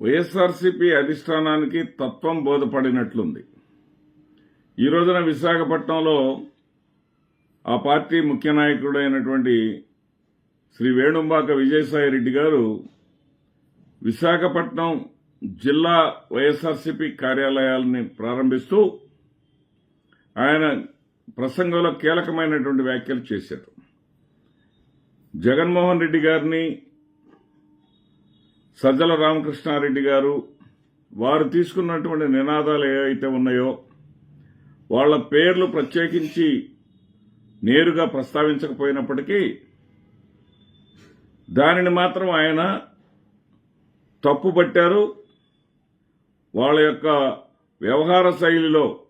వైఎస్ఆర్సీపీ అధిష్టానానికి తత్వం బోధపడినట్లుంది. ఈ రోజున విశాఖపట్నంలో ఆ పార్టీ ముఖ్య నాయకుడైనటువంటి శ్రీ వేణుంబాక విజయసాయి రెడ్డి గారు విశాఖపట్నం జిల్లా వైఎస్ఆర్సీపీ కార్యాలయాలని ప్రారంభిస్తూ ఆయన ప్రసంగంలో కీలకమైనటువంటి వ్యాఖ్యలు చేశారు. జగన్మోహన్ రెడ్డి గారిని సజ్జల రామకృష్ణారెడ్డి గారు వారు తీసుకున్నటువంటి నినాదాలు ఏవైతే ఉన్నాయో వాళ్ళ పేర్లు ప్రత్యేకించి నేరుగా ప్రస్తావించకపోయినప్పటికీ దానిని మాత్రం ఆయన తప్పుపట్టారు వాళ్ళ యొక్క వ్యవహార శైలిలో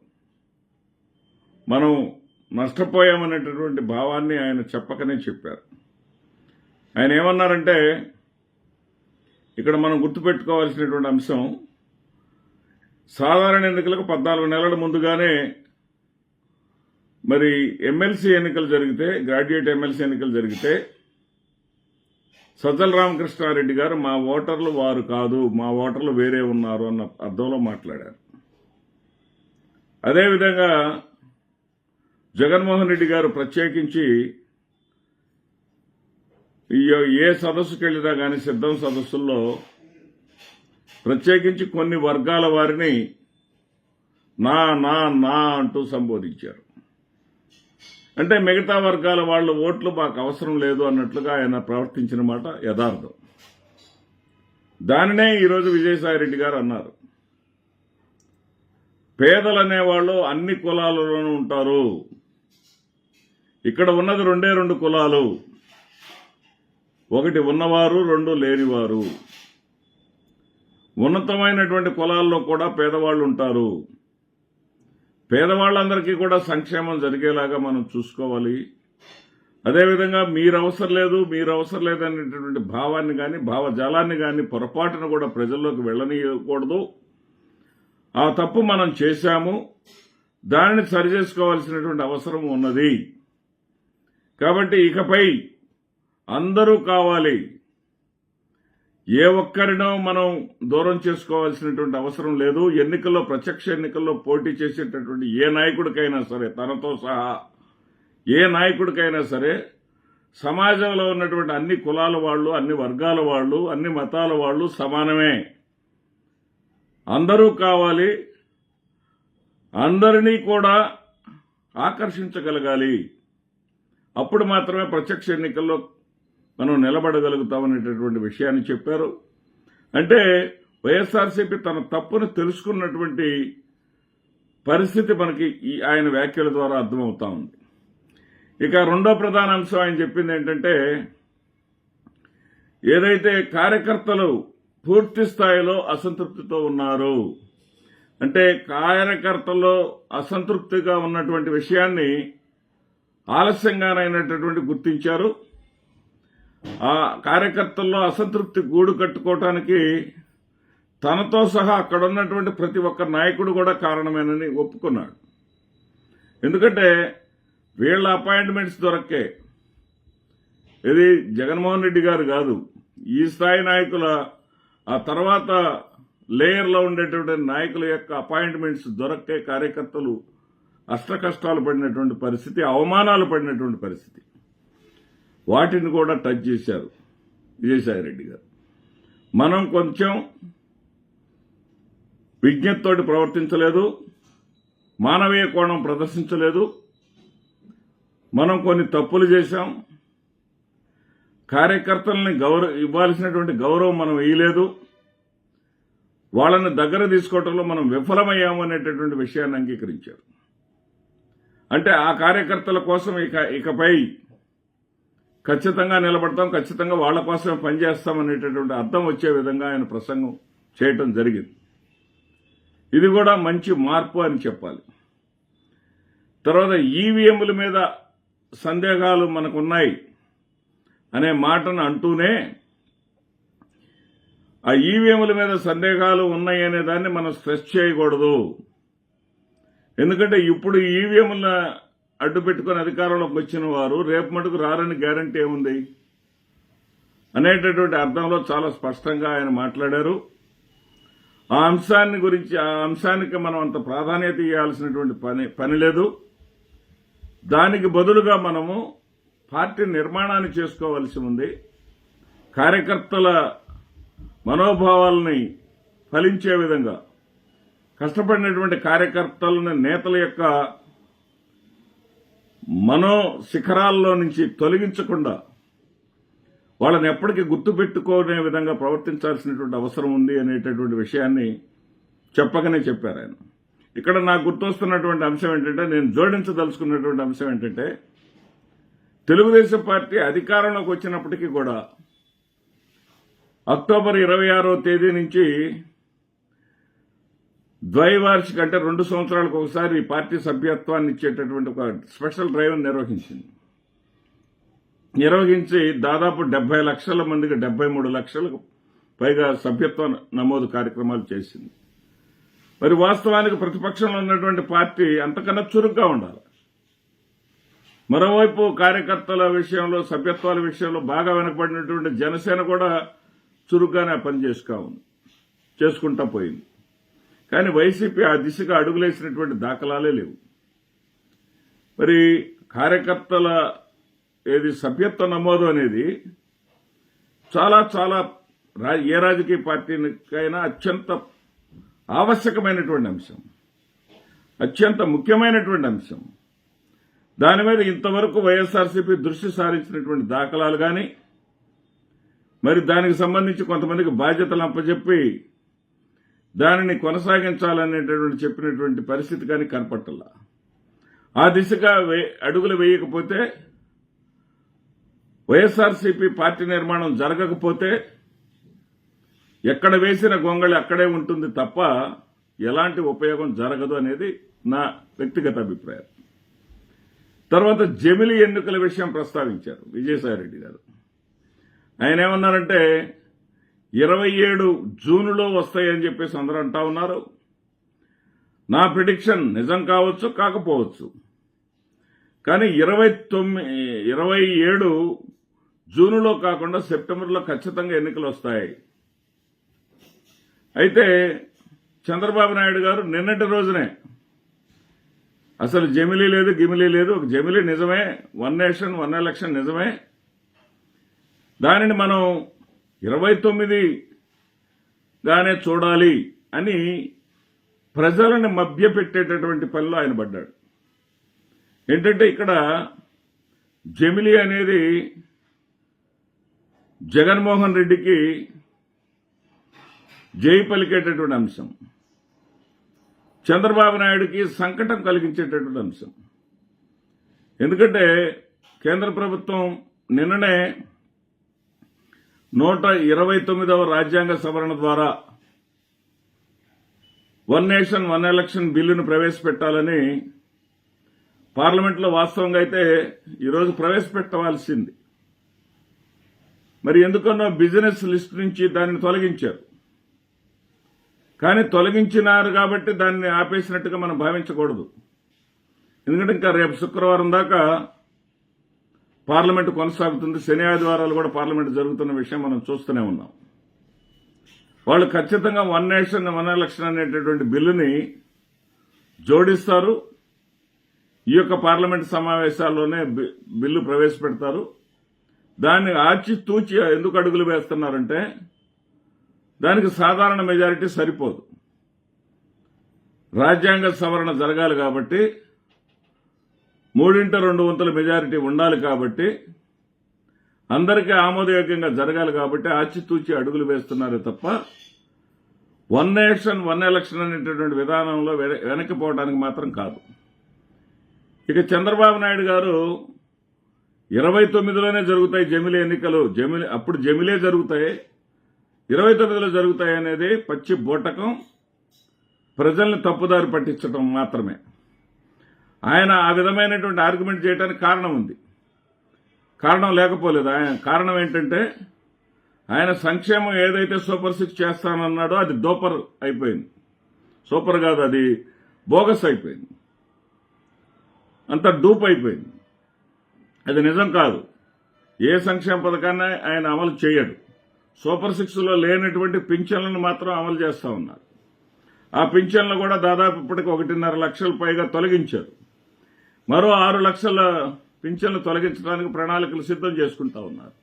మనం నష్టపోయామనేటటువంటి భావాన్ని ఆయన చెప్పకనే చెప్పారు. ఆయన ఏమన్నారంటే ఇక్కడ మనం గుర్తుపెట్టుకోవాల్సినటువంటి అంశం సాధారణ ఎన్నికలకు పద్నాలుగు నెలల ముందుగానే మరి ఎమ్మెల్సీ ఎన్నికలు జరిగితే గ్రాడ్యుయేట్ ఎమ్మెల్సీ ఎన్నికలు జరిగితే సజ్జల రామకృష్ణారెడ్డి గారు మా ఓటర్లు వారు కాదు మా ఓటర్లు వేరే ఉన్నారు అన్న అర్థంలో మాట్లాడారు. అదేవిధంగా జగన్మోహన్ రెడ్డి గారు ప్రత్యేకించి ఏ సదస్సుకి వెళ్ళినా కానీ సిద్ధం సదస్సుల్లో ప్రత్యేకించి కొన్ని వర్గాల వారిని నా నా నా అంటూ సంబోధించారు. అంటే మిగతా వర్గాల వాళ్ళ ఓట్లు మాకు అవసరం లేదు అన్నట్లుగా ఆయన ప్రవర్తించిన మాట యథార్థం. దానినే ఈరోజు విజయసాయిరెడ్డి గారు అన్నారు. పేదలు అనేవాళ్ళు అన్ని కులాలలోనూ ఉంటారు. ఇక్కడ ఉన్నది రెండే రెండు కులాలు. ఒకటి ఉన్నవారు రెండు లేనివారు. ఉన్నతమైనటువంటి కులాల్లో కూడా పేదవాళ్ళు ఉంటారు. పేదవాళ్ళందరికీ కూడా సంక్షేమం జరిగేలాగా మనం చూసుకోవాలి. అదేవిధంగా మీరు అవసరం లేదు మీరు అవసరం లేదనేటటువంటి భావాన్ని కానీ భావజాలాన్ని కానీ పొరపాటున కూడా ప్రజల్లోకి వెళ్ళనీయకూడదు. ఆ తప్పు మనం చేశాము. దానిని సరిచేసుకోవాల్సినటువంటి అవసరం ఉన్నది. కాబట్టి ఇకపై అందరూ కావాలి. ఏ ఒక్కరినో మనం దూరం చేసుకోవాల్సినటువంటి అవసరం లేదు. ఎన్నికల్లో ప్రత్యక్ష ఎన్నికల్లో పోటీ చేసేటటువంటి ఏ నాయకుడికైనా సరే తనతో సహా ఏ నాయకుడికైనా సరే సమాజంలో ఉన్నటువంటి అన్ని కులాల వాళ్ళు అన్ని వర్గాల వాళ్ళు అన్ని మతాల వాళ్ళు సమానమే. అందరూ కావాలి. అందరినీ కూడా ఆకర్షించగలగాలి. అప్పుడు మాత్రమే ప్రత్యక్ష ఎన్నికల్లో మనం నిలబడగలుగుతామనేటటువంటి విషయాన్ని చెప్పారు. అంటే వైఎస్ఆర్సీపీ తన తప్పును తెలుసుకున్నటువంటి పరిస్థితి మనకి ఈ ఆయన వ్యాఖ్యల ద్వారా అర్థమవుతా ఉంది. ఇక రెండో ప్రధాన అంశం ఆయన చెప్పింది ఏంటంటే ఏదైతే కార్యకర్తలు పూర్తి స్థాయిలో అసంతృప్తితో ఉన్నారు అంటే కార్యకర్తల్లో అసంతృప్తిగా ఉన్నటువంటి విషయాన్ని ఆలస్యంగానైనటువంటి గుర్తించారు. ఆ కార్యకర్తల్లో అసంతృప్తి గూడు కట్టుకోవటానికి తనతో సహా అక్కడ ఉన్నటువంటి ప్రతి ఒక్క నాయకుడు కూడా కారణమేనని ఒప్పుకున్నాడు. ఎందుకంటే వీళ్ళ అపాయింట్మెంట్స్ దొరక్కే. ఇది జగన్మోహన్ రెడ్డి గారు కాదు ఈ స్థాయి నాయకుల ఆ తర్వాత లేయర్లో ఉండేటువంటి నాయకుల యొక్క అపాయింట్మెంట్స్ దొరక్కే కార్యకర్తలు అష్ట కష్టాలు పడినటువంటి పరిస్థితి అవమానాలు పడినటువంటి పరిస్థితి. వాటిని కూడా టచ్ చేశారు విజయసాయిరెడ్డి గారు. మనం కొంచెం విజ్ఞతతోటి ప్రవర్తించలేదు మానవీయ కోణం ప్రదర్శించలేదు మనం కొన్ని తప్పులు చేశాం కార్యకర్తల్ని గౌరవ ఇవ్వాల్సినటువంటి గౌరవం మనం వేయలేదు వాళ్ళని దగ్గర తీసుకోవటంలో మనం విఫలమయ్యాము అనేటటువంటి విషయాన్ని అంగీకరించారు. అంటే ఆ కార్యకర్తల కోసం ఇక ఇకపై ఖచ్చితంగా నిలబడతాం ఖచ్చితంగా వాళ్ళ కోసమే పనిచేస్తాం అనేటటువంటి అర్థం వచ్చే విధంగా ఆయన ప్రసంగం చేయటం జరిగింది. ఇది కూడా మంచి మార్పు అని చెప్పాలి. తర్వాత ఈవీఎంల మీద సందేహాలు మనకున్నాయి అనే మాటను అంటూనే ఆ ఈవీఎంల మీద సందేహాలు ఉన్నాయి అనే దాన్ని మనం స్ట్రెస్ చేయకూడదు. ఎందుకంటే ఇప్పుడు ఈవీఎంల అడ్డు పెట్టుకుని అధికారంలోకి వచ్చిన వారు రేపు మటుకు రారని గ్యారంటీ ఏముంది? అనేటటువంటి అర్థంలో చాలా స్పష్టంగా ఆయన మాట్లాడారు. ఆ అంశాన్ని గురించి ఆ అంశానికి మనం అంత ప్రాధాన్యత ఇవ్వాల్సినటువంటి పని పని లేదు. దానికి బదులుగా మనము పార్టీ నిర్మాణాన్ని చేసుకోవాల్సి ఉంది. కార్యకర్తల మనోభావాలని ఫలించే విధంగా కష్టపడినటువంటి కార్యకర్తలను నేతల యొక్క మనో శిఖరాల్లో నుంచి తొలగించకుండా వాళ్ళని ఎప్పటికీ గుర్తుపెట్టుకునే విధంగా ప్రవర్తించాల్సినటువంటి అవసరం ఉంది అనేటటువంటి విషయాన్ని చెప్పకనే చెప్పారు ఆయన. ఇక్కడ నాకు గుర్తొస్తున్నటువంటి అంశం ఏంటంటే నేను జోడించదలుచుకున్నటువంటి అంశం ఏంటంటే తెలుగుదేశం పార్టీ అధికారంలోకి వచ్చినప్పటికీ కూడా అక్టోబర్ ఇరవై ఆరో తేదీ నుంచి ద్వైవార్షిక అంటే రెండు సంవత్సరాలకు ఒకసారి ఈ పార్టీ సభ్యత్వాన్ని ఇచ్చేటటువంటి ఒక స్పెషల్ డ్రైవ్ నిర్వహించింది. నిర్వహించి దాదాపు డెబ్బై లక్షల మందికి డెబ్బై మూడు లక్షలకు పైగా సభ్యత్వ నమోదు కార్యక్రమాలు చేసింది. మరి వాస్తవానికి ప్రతిపక్షంలో ఉన్నటువంటి పార్టీ అంతకన్నా చురుగ్గా ఉండాలి. మరోవైపు కార్యకర్తల విషయంలో సభ్యత్వాల విషయంలో బాగా వెనకబడినటువంటి జనసేన కూడా చురుగ్గానే పనిచేసుకా పని ఉంది చేసుకుంటా పోయింది. కానీ వైసీపీ ఆ దిశగా అడుగులేసినటువంటి దాఖలాలే లేవు. మరి కార్యకర్తల ఏది సభ్యత్వ నమోదు అనేది చాలా చాలా రా- ఏ రాజకీయ పార్టీకైనా అత్యంత ఆవశ్యకమైనటువంటి అంశం. అత్యంత ముఖ్యమైనటువంటి అంశం. దాని మీద ఇంతవరకు వైఎస్ఆర్సీపీ దృష్టి సారించినటువంటి దాఖలాలు కానీ మరి దానికి సంబంధించి కొంతమందికి బాధ్యతలు అప్పచెప్పి దానిని కొనసాగించాలనేటటువంటి చెప్పినటువంటి పరిస్థితి కానీ కనపట్టల్లా ఆ దిశగా వే- అడుగులు వేయకపోతే వైఎస్ఆర్సీపీ పార్టీ నిర్మాణం జరగకపోతే ఎక్కడ వేసిన గొంగళి అక్కడే ఉంటుంది తప్ప ఎలాంటి ఉపయోగం జరగదు అనేది నా వ్యక్తిగత అభిప్రాయం. తర్వాత జమిలి ఎన్నికల విషయం ప్రస్తావించారు విజయసాయిరెడ్డి గారు. ఆయన ఏమన్నారంటే ఇరవై ఏడు జూన్లో వస్తాయని చెప్పేసి అందరూ అంటా ఉన్నారు. నా ప్రిడిక్షన్ నిజం కావచ్చు కాకపోవచ్చు. కానీ ఇరవై తొమ్మిది ఇరవై ఏడు జూన్లో కాకుండా సెప్టెంబర్లో ఖచ్చితంగా ఎన్నికలు వస్తాయి. అయితే చంద్రబాబు నాయుడు గారు నిన్నటి రోజునే అసలు జమిలీ లేదు గిమిలీ లేదు ఒక జమిలీ నిజమే వన్ నేషన్ వన్ ఎలక్షన్ నిజమే. దానిని మనం ఇరవై తొమ్మిదిగానే చూడాలి అని ప్రజలను మభ్యపెట్టేటటువంటి పనిలో ఆయన పడ్డాడు. ఏంటంటే ఇక్కడ జమిలి అనేది జగన్మోహన్ రెడ్డికి జై పలికేటటువంటి అంశం. చంద్రబాబు నాయుడికి సంకటం కలిగించేటటువంటి అంశం. ఎందుకంటే కేంద్ర ప్రభుత్వం నిన్ననే నూట ఇరవై తొమ్మిదవ రాజ్యాంగ సవరణ ద్వారా వన్ నేషన్ వన్ ఎలక్షన్ బిల్లును ప్రవేశపెట్టాలని పార్లమెంట్లో వాస్తవంగా అయితే ఈరోజు ప్రవేశపెట్టవలసింది. మరి ఎందుకన్నో బిజినెస్ లిస్ట్ నుంచి దాన్ని తొలగించారు. కానీ తొలగించినారు కాబట్టి దాన్ని ఆపేసినట్టుగా మనం భావించకూడదు. ఎందుకంటే ఇంకా రేపు శుక్రవారం దాకా పార్లమెంటు కొనసాగుతుంది. శని ఆదివారాలు కూడా పార్లమెంటు జరుగుతున్న విషయం మనం చూస్తూనే ఉన్నాం. వాళ్ళు ఖచ్చితంగా వన్ నేషన్ వన్ ఎలక్షన్ అనేటటువంటి బిల్లుని జోడిస్తారు. ఈ యొక్క పార్లమెంట్ సమావేశాల్లోనే బి- బిల్లు ప్రవేశపెడతారు. దాన్ని ఆచి తూచి ఎందుకు అడుగులు వేస్తున్నారంటే దానికి సాధారణ మెజారిటీ సరిపోదు. రాజ్యాంగ సవరణ జరగాలి కాబట్టి మూడింట రెండు వంతుల మెజారిటీ ఉండాలి కాబట్టి అందరికీ ఆమోదయోగ్యంగా జరగాలి కాబట్టి ఆచితూచి అడుగులు వేస్తున్నారు తప్ప వన్ నేషన్ వన్ ఎలక్షన్ అనేటటువంటి విధానంలో వెన- వెనక్కిపోవడానికి మాత్రం కాదు. ఇక చంద్రబాబు నాయుడు గారు ఇరవై తొమ్మిదిలోనే జరుగుతాయి జమిలీ ఎన్నికలు. జమిలి అప్పుడు జమిలే జరుగుతాయి. ఇరవై తొమ్మిదిలో జరుగుతాయి అనేది పచ్చి బూటకం ప్రజల్ని తప్పుదారి పట్టించడం మాత్రమే. ఆయన ఆ విధమైనటువంటి ఆర్గ్యుమెంట్ చేయడానికి కారణం ఉంది. కారణం లేకపోలేదు. ఆయన కారణం ఏంటంటే ఆయన సంక్షేమం ఏదైతే సూపర్ సిక్స్ చేస్తానన్నాడో అది డోపర్ అయిపోయింది. సూపర్ కాదు అది బోగస్ అయిపోయింది. అంత డూప్ అయిపోయింది. అది నిజం కాదు. ఏ సంక్షేమ పథకాన్ని ఆయన అమలు చేయడు. సూపర్ సిక్స్లో లేనటువంటి పింఛన్లను మాత్రం అమలు చేస్తా ఉన్నారు. ఆ పింఛన్లు కూడా దాదాపు ఇప్పటికి ఒకటిన్నర లక్షల పైగా తొలగించారు. మరో ఆరు లక్షల పింఛన్లు తొలగించడానికి ప్రణాళికలు సిద్ధం చేసుకుంటా ఉన్నారు.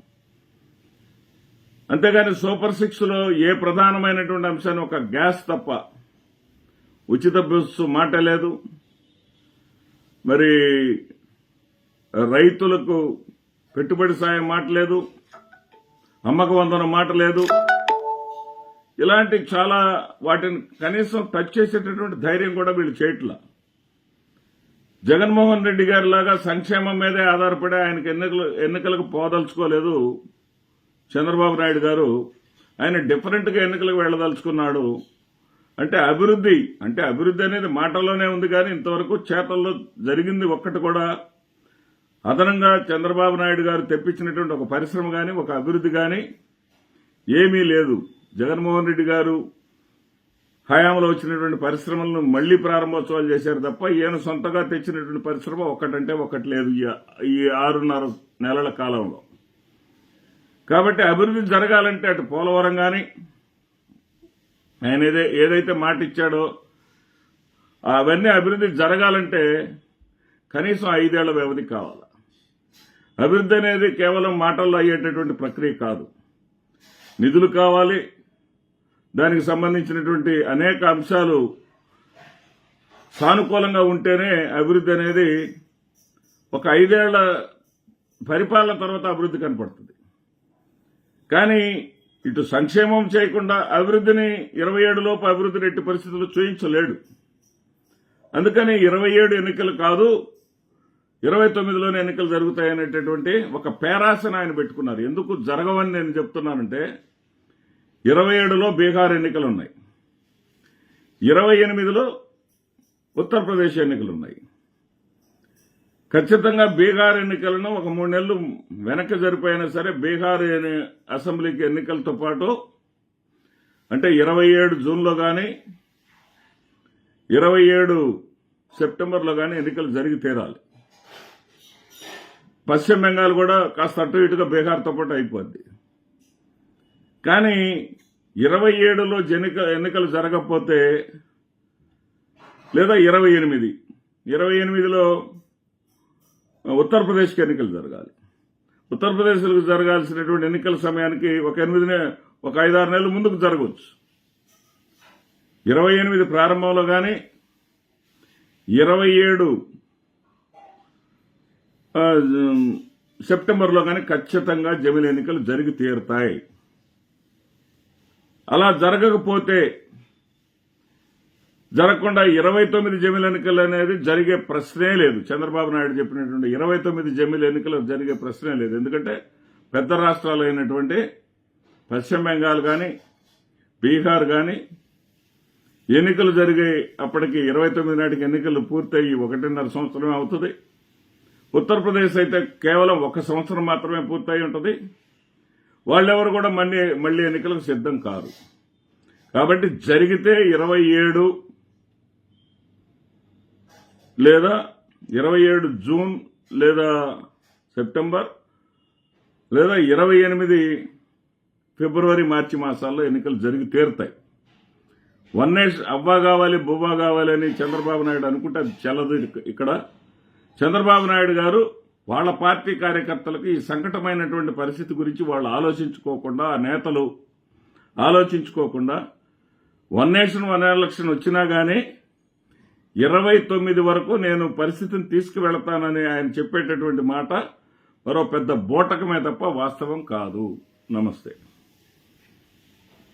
అంతేగాని సూపర్ సిక్స్లో ఏ ప్రధానమైనటువంటి అంశాన్ని ఒక గ్యాస్ తప్ప ఉచిత బస్సు మాట లేదు. మరి రైతులకు పెట్టుబడి సాయం మాట లేదు. అమ్మక వందన మాట లేదు. ఇలాంటి చాలా వాటిని కనీసం టచ్ చేసేటటువంటి ధైర్యం కూడా వీళ్ళు చేయట్లా. జగన్మోహన్ రెడ్డి గారి లాగా సంక్షేమం మీదే ఆధారపడి ఆయనకు ఎన్నికలు ఎన్నికలకు పోదలుచుకోలేదు. చంద్రబాబు నాయుడు గారు ఆయన డిఫరెంట్గా ఎన్నికలకు వెళ్ళదలుచుకున్నాడు. అంటే అభివృద్ధి అంటే అభివృద్ధి అనేది మాటల్లోనే ఉంది కానీ ఇంతవరకు చేతల్లో జరిగింది ఒక్కటి కూడా. అదనంగా చంద్రబాబు నాయుడు గారు తెప్పించినటువంటి ఒక పరిశ్రమ కానీ ఒక అభివృద్ధి కానీ ఏమీ లేదు. జగన్మోహన్ రెడ్డి గారు హయాంలో వచ్చినటువంటి పరిశ్రమలను మళ్ళీ ప్రారంభోత్సవాలు చేశారు తప్ప ఈయన సొంతగా తెచ్చినటువంటి పరిశ్రమ ఒకటంటే ఒకటి లేదు ఈ- ఈ ఆరున్నర నెలల కాలంలో. కాబట్టి అభివృద్ధి జరగాలంటే అటు పోలవరం కానీ ఆయన ఏదే ఏదైతే మాట ఇచ్చాడో అవన్నీ అభివృద్ధి జరగాలంటే కనీసం ఐదేళ్ళ వ్యవధి కావాలి. అభివృద్ధి అనేది కేవలం మాటల్లో అయ్యేటటువంటి ప్రక్రియ కాదు. నిధులు కావాలి దానికి సంబంధించినటువంటి అనేక అంశాలు సానుకూలంగా ఉంటేనే అభివృద్ధి అనేది ఒక ఐదేళ్ళ పరిపాలన తర్వాత అభివృద్ధి కనపడుతుంది. కానీ ఇటు సంక్షేమం చేయకుండా అభివృద్ధిని ఇరవై ఏడు లోపు అభివృద్ధిని ఎట్టి పరిస్థితుల్లో చూయించలేడు. అందుకని ఇరవై ఏడు ఎన్నికలు కాదు ఇరవై తొమ్మిదిలోనే ఎన్నికలు జరుగుతాయనేటటువంటి ఒక పేరాసన ఆయన పెట్టుకున్నారు. ఎందుకు జరగవని నేను చెప్తున్నానంటే ఇరవై ఏడులో బీహార్ ఎన్నికలు ఉన్నాయి ఇరవై ఎనిమిదిలో ఉత్తరప్రదేశ్ ఎన్నికలు ఉన్నాయి ఖచ్చితంగా బీహార్ ఎన్నికలను ఒక మూడు నెలలు వెనక్కి జరిపోయినా సరే బీహార్ అసెంబ్లీకి ఎన్నికలతో పాటు అంటే ఇరవై ఏడు జూన్లో కానీ ఇరవై ఏడు సెప్టెంబర్లో కానీ ఎన్నికలు జరిగి తీరాలి. పశ్చిమ బెంగాల్ కూడా కాస్త అటు ఇటుగా బీహార్తో పాటు అయిపోద్ది. కానీ ఇరవై ఏడులో జనిక ఎన్నికలు జరగకపోతే లేదా ఇరవై ఎనిమిది ఇరవై ఎనిమిదిలో ఉత్తరప్రదేశ్కి ఎన్నికలు జరగాలి. ఉత్తరప్రదేశ్లకు జరగాల్సినటువంటి ఎన్నికల సమయానికి ఒక ఎనిమిది ఒక ఐదారు నెలల ముందుకు జరగవచ్చు. ఇరవై ఎనిమిది ప్రారంభంలో కానీ ఇరవై ఏడు సెప్టెంబర్లో కానీ ఖచ్చితంగా జమిలి ఎన్నికలు జరిగి తీరుతాయి. అలా జరగకపోతే జరగకుండా ఇరవై తొమ్మిది జమీల ఎన్నికలు అనేది జరిగే ప్రశ్నే లేదు. చంద్రబాబు నాయుడు చెప్పినటువంటి ఇరవై తొమ్మిది జమీల ఎన్నికలు జరిగే ప్రశ్నే లేదు. ఎందుకంటే పెద్ద రాష్ట్రాలు అయినటువంటి పశ్చిమ బెంగాల్ కానీ బీహార్ కానీ ఎన్నికలు జరిగే అప్పటికి ఇరవై తొమ్మిది నాటికి ఎన్నికలు పూర్తయి ఒకటిన్నర సంవత్సరమే అవుతుంది. ఉత్తరప్రదేశ్ అయితే కేవలం ఒక సంవత్సరం మాత్రమే పూర్తయి ఉంటుంది. వాళ్ళెవరు కూడా మళ్ళీ మళ్ళీ ఎన్నికలకు సిద్ధం కారు. కాబట్టి జరిగితే ఇరవై ఏడు లేదా ఇరవై ఏడు జూన్ లేదా సెప్టెంబర్ లేదా ఇరవై ఎనిమిది ఫిబ్రవరి మార్చి మాసాల్లో ఎన్నికలు జరిగి తీరుతాయి. వన్ నేషన్ అవ్వా కావాలి బువ్వా కావాలి అని చంద్రబాబు నాయుడు అనుకుంటే అది చెల్లదు ఇక్కడ. చంద్రబాబు నాయుడు గారు వాళ్ళ పార్టీ కార్యకర్తలకు ఈ సంకటమైనటువంటి పరిస్థితి గురించి వాళ్ళు ఆలోచించుకోకుండా ఆ నేతలు ఆలోచించుకోకుండా వన్ నేషన్ వన్ ఎలక్షన్ వచ్చినా కానీ ఇరవై తొమ్మిది వరకు నేను పరిస్థితిని తీసుకువెళతానని ఆయన చెప్పేటటువంటి మాట మరో పెద్ద బోటకమే తప్ప వాస్తవం కాదు. నమస్తే.